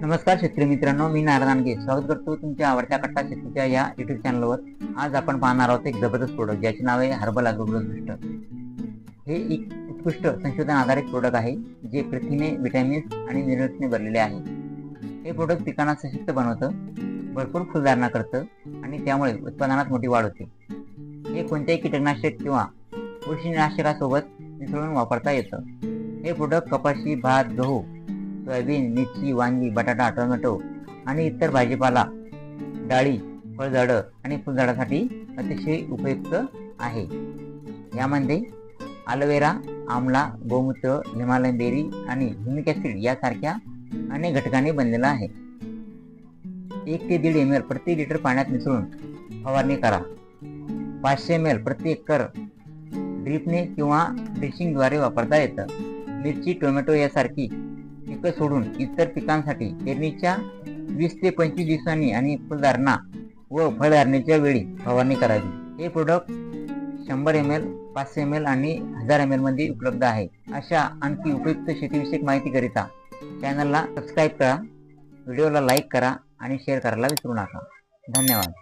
नमस्कार शेतकरी मित्रांनो मी नारायण स्वागत करतो तुमच्या आवडत्या कट्टा शेतीच्या या युट्यूब चॅनलवर आज आपण पाहणार आहोत एक जबरदस्त प्रोडक्ट ज्याचे नाव आहे हर्बल अग्रोग्रोस्ट हे एक उत्कृष्ट संशोधन आधारित प्रोडक्ट आहे जे प्रथिने विटॅमिन्स आणि मिनरल्सने भरलेले आहे. हे प्रोडक्ट पिकांना सशक्त बनवतं भरपूर फुलधारणा करतं आणि त्यामुळे उत्पादनात मोठी वाढ होते. हे कोणत्याही कीटकनाशक किंवा बुरशीनाशकासोबत मिसळून वापरता येतं. हे प्रोडक्ट कपाशी भात गहू सोयाबीन मिरची वांगी बटाटा टोमॅटो आणि इतर भाजीपाला डाळी फळझाडं आणि फुलझाडासाठी अतिशय उपयुक्त आहे. यामध्ये अलोवेरा आमला गोमूत्र हिमालयन बेरी आणि ह्युमिक ॲसिड यासारख्या अनेक घटकांनी बनलेला आहे. एक ते दीड एम एल प्रति लिटर पाण्यात मिसळून फवारणी करा. पाचशे एम एल प्रति एकर ड्रिपने किंवा ड्रिशिंगद्वारे वापरता येतं. मिरची टोमॅटो यासारखी पिकं सोडून इतर पिकांसाठी पेरणीच्या वीस ते पंचवीस दिवसांनी आणि फुलधारणा व फळधारणेच्या वेळी फवारणी करावी. हे प्रोडक्ट शंभर एम एल पाचशे एम एल आणि हजार एम एलमध्ये उपलब्ध आहे. अशा आणखी उपयुक्त शेतीविषयक माहितीकरिता चॅनलला सबस्क्राईब करा व्हिडिओला लाईक करा आणि शेअर करायला विसरू नका. धन्यवाद.